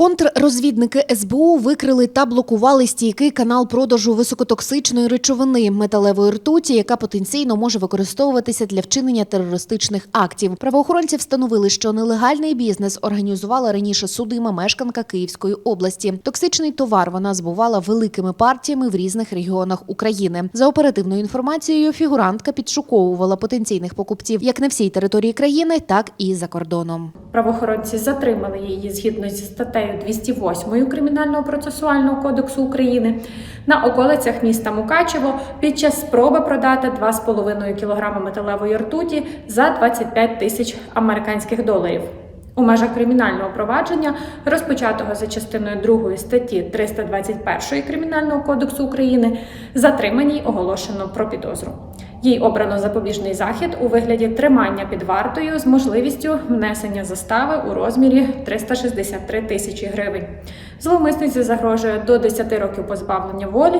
Контррозвідники СБУ викрили та блокували стійкий канал продажу високотоксичної речовини металевої ртуті, яка потенційно може використовуватися для вчинення терористичних актів. Правоохоронці встановили, що нелегальний бізнес організувала раніше судима мешканка Київської області. Токсичний товар вона збувала великими партіями в різних регіонах України. За оперативною інформацією, фігурантка підшуковувала потенційних покупців як на всій території країни, так і за кордоном. Правоохоронці затримали її згідно зі статтею 208 Кримінального процесуального кодексу України на околицях міста Мукачево під час спроби продати 2,5 кг металевої ртуті за 25 тисяч американських доларів. У межах кримінального провадження, розпочатого за частиною 2 статті 321 Кримінального кодексу України, затриманій оголошено про підозру. Їй обрано запобіжний захід у вигляді тримання під вартою з можливістю внесення застави у розмірі 363 тисячі гривень. Зловмисниці загрожує до 10 років позбавлення волі